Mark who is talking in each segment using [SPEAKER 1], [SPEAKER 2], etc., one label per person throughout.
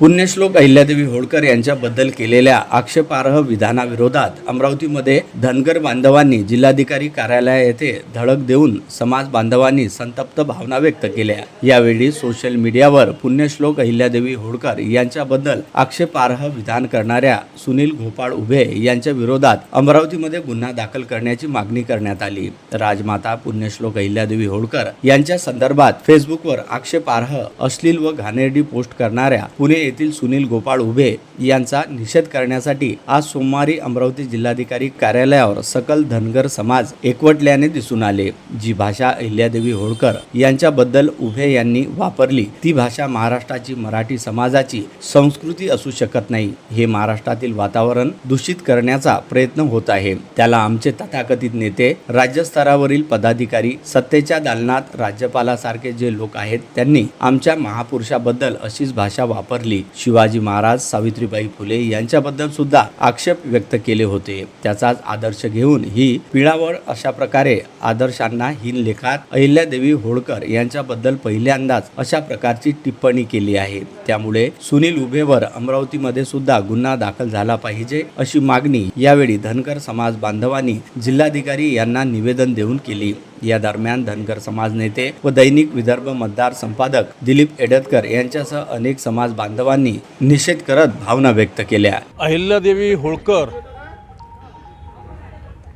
[SPEAKER 1] पुण्यश्लोक अहिल्यादेवी होळकर यांच्याबद्दल केलेल्या आक्षेपार्ह विधानाविरोधात अमरावतीमध्ये धनगर बांधवांनी जिल्हाधिकारी कार्यालय येथे धडक देऊन समाज बांधवांनी संतप्त भावना व्यक्त केल्या. यावेळी सोशल मीडियावर पुण्यश्लोक अहिल्यादेवी होळकर यांच्याबद्दल आक्षेपार्ह विधान करणाऱ्या सुनील घोपाळ उभे यांच्या विरोधात अमरावतीमध्ये गुन्हा दाखल करण्याची मागणी करण्यात आली. राजमाता पुण्यश्लोक अहिल्यादेवी होळकर यांच्या संदर्भात फेसबुकवर आक्षेपार्ह अश्लील व घाणेरडी पोस्ट करणाऱ्या पुणे येथील सुनील गोपाळ उभे यांचा निषेध करण्यासाठी आज सोमवारी अमरावती जिल्हाधिकारी कार्यालयावर सकल धनगर समाज एकवटल्याने दिसून आले. जी भाषा अहिल्यादेवी होळकर यांच्याबद्दल उभे यांनी वापरली ती भाषा महाराष्ट्राची मराठी समाजाची संस्कृती असू शकत नाही. हे महाराष्ट्रातील वातावरण दूषित करण्याचा प्रयत्न होत आहे. त्याला आमचे तथाकथित नेते राज्यस्तरावरील पदाधिकारी सत्तेच्या दालनात राज्यपालासारखे जे लोक आहेत त्यांनी आमच्या महापुरुषाबद्दल अशीच भाषा वापरली. शिवाजी महाराज सावित्रीबाई फुले यांच्याबद्दल सुद्धा आक्षेप व्यक्त केले होते. त्याचाच आदर्श घेऊन ही पिळावळ अशा प्रकारे आदर्शांना हिन लेखात अहिल्यादेवी होळकर यांच्याबद्दल पहिल्यांदाच अशा प्रकारची टिप्पणी केली आहे. त्यामुळे सुनील उभेवर अमरावतीमध्ये सुद्धा गुन्हा दाखल झाला पाहिजे अशी मागणी यावेळी धनगर समाज बांधवांनी जिल्हाधिकारी यांना निवेदन देऊन केली. या दरम्यान धनगर समाज नेते व दैनिक विदर्भ मतदार संपादक दिलीप एडतकर यांच्यासह अनेक समाज बांधवांनी निषेध करत भावना व्यक्त केल्या.
[SPEAKER 2] अहिल्यादेवी होळकर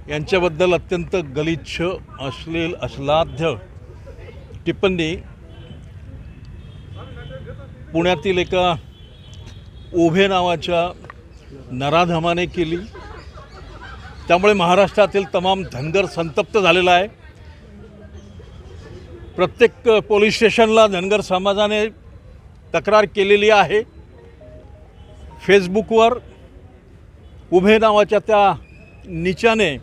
[SPEAKER 2] यांच्याबद्दल अत्यंत गलिच्छ अश्लील अश्लाध्य टिप्पणी पुण्यातील एका ओभे नावाच्या नराधमाने केली. त्यामुळे महाराष्ट्रातील तमाम धनगर संतप्त झालेला आहे. प्रत्येक पोलीस स्टेशनला धनगर समाजाने तक्रार केलेली आहे. फेसबुकवर उभे नावाच्या त्या निचाने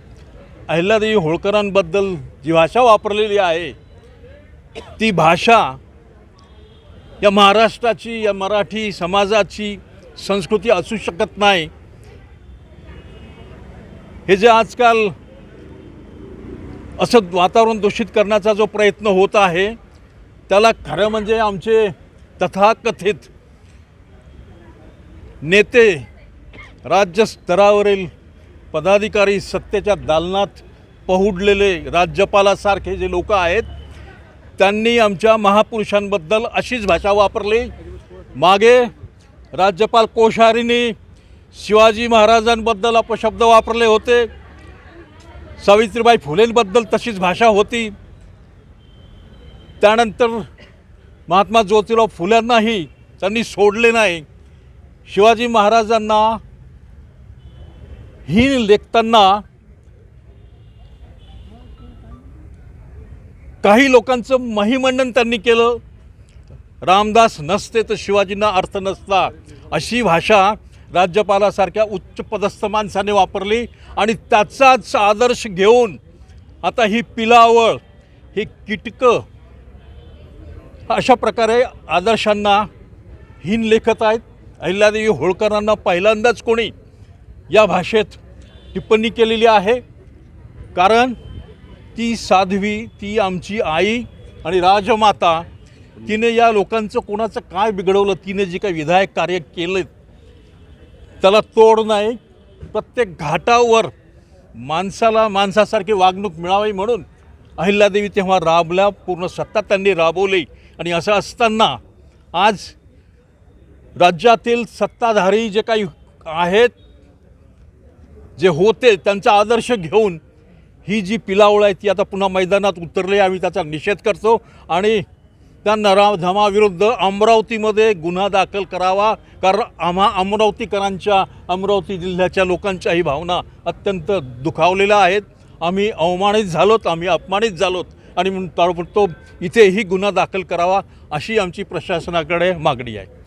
[SPEAKER 2] अहिल्यादेवी होळकरांबद्दल जी भाषा वापरलेली आहे ती भाषा या महाराष्ट्राची या मराठी समाजाची संस्कृती असू शकत नाही. हे जे आजकाल असं वातावरण दूषित करण्याचा जो प्रयत्न होत आहे त्याला खरं म्हणजे आमचे तथाकथित नेते राज्यस्तरावरील पदाधिकारी सत्तेच्या दालनात पहुडलेले राज्यपालासारखे जे लोक आहेत त्यांनी आमच्या महापुरुषांबद्दल अशीच भाषा वापरली. मागे राज्यपाल कोश्यारींनी शिवाजी महाराजांबद्दल अपशब्द वापरले होते. सावित्रीबाई फुलेंबद्दल तशीच भाषा होती. त्यानंतर महात्मा ज्योतिराव फुल्यांनाही त्यांनी सोडले नाही. शिवाजी महाराजांना हीन लेखताना काही लोकांचं महिमंडन त्यांनी केलं. रामदास नसते तर शिवाजींना अर्थ नसता अशी भाषा राज्यपालासारख्या उच्च पदस्थ माणसाने वापरली आणि त्याचाच आदर्श घेऊन आता ही पिलावळ ही कीटकं अशा प्रकारे आदर्शांना हीन लेखत आहेत. अहिल्यादेवी होळकरांना पहिल्यांदाच कोणी या भाषेत टिप्पणी केलेली आहे. कारण ती साध्वी ती आमची आई आणि राजमाता तिने या लोकांचं कोणाचं काय बिघडवलं तिने जे काही विधायक कार्य केलं त्याला तोड नाही. प्रत्येक घाटावर माणसाला माणसासारखी वागणूक मिळावी म्हणून अहिल्यादेवी तेव्हा राबल्या पूर्ण सत्ता त्यांनी राबवली. आणि असं असताना आज राज्यातील सत्ताधारी जे काही आहेत जे होते त्यांचा आदर्श घेऊन ही जी पिलावळ आहे ती आता पुन्हा मैदानात उतरली आम्ही त्याचा निषेध करतो. आणि त्या नराधमाविरुद्ध अमरावतीमध्ये गुन्हा दाखल करावा कारण आम्हा अमरावतीकरांच्या अमरावती जिल्ह्याच्या लोकांच्याही भावना अत्यंत दुखावलेल्या आहेत. आम्ही अवमानित झालोत आम्ही अपमानित झालोत आणि म्हणून ताबडतोब इथेही गुन्हा दाखल करावा अशी आमची प्रशासनाकडे मागणी आहे.